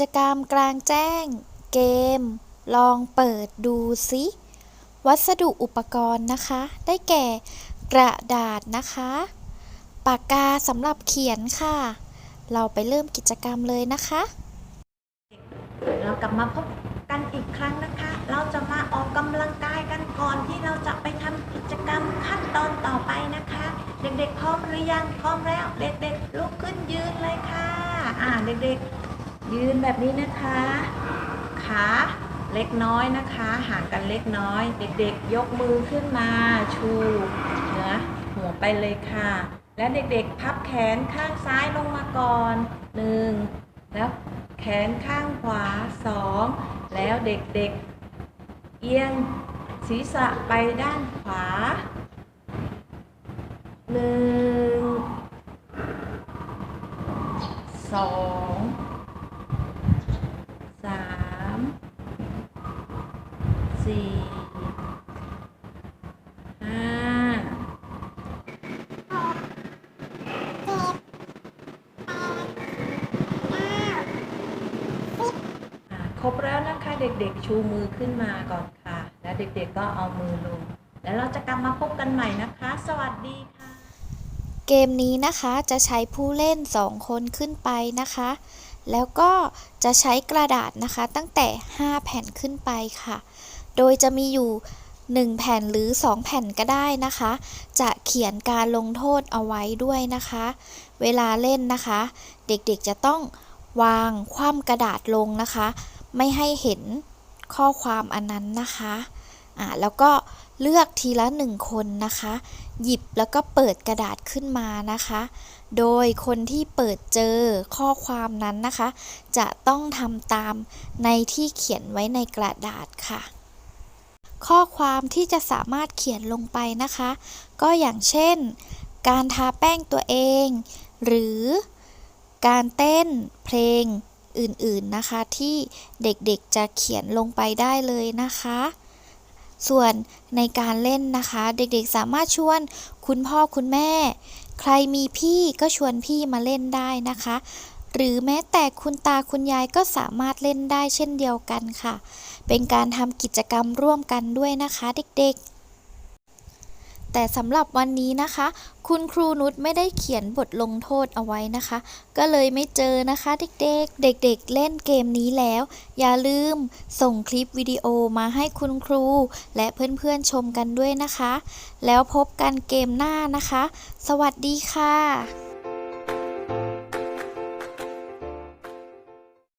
จกรรมกลางแจ้ง เกม ลองเปิดดูซิ วัสดุอุปกรณ์นะคะ ได้แก่กระดาษนะคะ ปากกาสำหรับเขียนค่ะ เราไปเริ่มกิจกรรมเลยนะคะ เรากลับมาพบกันอีกครั้งนะคะ เราจะมาออกกำลังกายกันก่อนที่เราจะไปทำกิจกรรมขั้นตอนต่อไปนะคะ เด็กๆพร้อมหรือยังพร้อมแล้ว เด็กๆลุกขึ้นยืนเลยค่ะ อ่าเด็กๆ ยืนแบบนี้นะคะ ขาเล็กน้อยนะคะ ห่างกันเล็กน้อย เด็กๆ ยกมือขึ้นมาชูเหนือหัวไปเลยค่ะ และเด็กๆ พับแขนข้างซ้ายลงมาก่อนหนึ่งแล้วแขนข้างขวาสองแล้วเด็กๆ เอียงศีรษะไปด้านขวาหนึ่งสองสาม สี่ห้าอ่าครบแล้วนะคะเด็กๆชูมือขึ้นมาก่อนค่ะ แล้วเด็กๆก็เอามือลง แล้วเราจะกลับมาพบกันใหม่นะคะ สวัสดีค่ะ เกมนี้นะคะจะใช้ผู้เล่น 2 คนขึ้นไปนะคะ แล้วก็จะใช้กระดาษนะคะตั้งแต่ 5 แผ่นขึ้นไปค่ะ โดยจะมีอยู่ 1 แผ่นหรือ 2 แผ่นก็ได้นะคะ จะเขียนการลงโทษเอาไว้ด้วยนะคะ เวลาเล่นนะคะ เด็กๆจะต้องวางคว่ำกระดาษลงนะคะ ไม่ให้เห็นข้อความอันนั้นนะคะอ่าแล้วก็เลือกทีละหนึ่งคนนะคะ หยิบแล้วก็เปิดกระดาษขึ้นมานะคะ โดยคนที่เปิดเจอข้อความนั้นนะคะ จะต้องทำตามในที่เขียนไว้ในกระดาษค่ะ ข้อความที่จะสามารถเขียนลงไปนะคะ ก็อย่างเช่น การทาแป้งตัวเอง หรือการเต้นเพลงอื่นๆนะคะ ที่เด็กๆจะเขียนลงไปได้เลยนะคะ ส่วนในการเล่นนะคะ เด็กๆสามารถชวนคุณพ่อคุณแม่ ใครมีพี่ก็ชวนพี่มาเล่นได้นะคะ หรือแม้แต่คุณตาคุณยายก็สามารถเล่นได้เช่นเดียวกันค่ะ เป็นการทำกิจกรรมร่วมกันด้วยนะคะเด็กๆแต่สำหรับวันนี้นะคะ คุณครูนุชไม่ได้เขียนบทลงโทษเอาไว้นะคะ ก็เลยไม่เจอนะคะเด็กๆ เด็กๆเล่นเกมนี้แล้ว อย่าลืมส่งคลิปวิดีโอมาให้คุณครู และเพื่อนๆชมกันด้วยนะคะ แล้วพบกันเกมหน้านะคะ สวัสดีค่ะ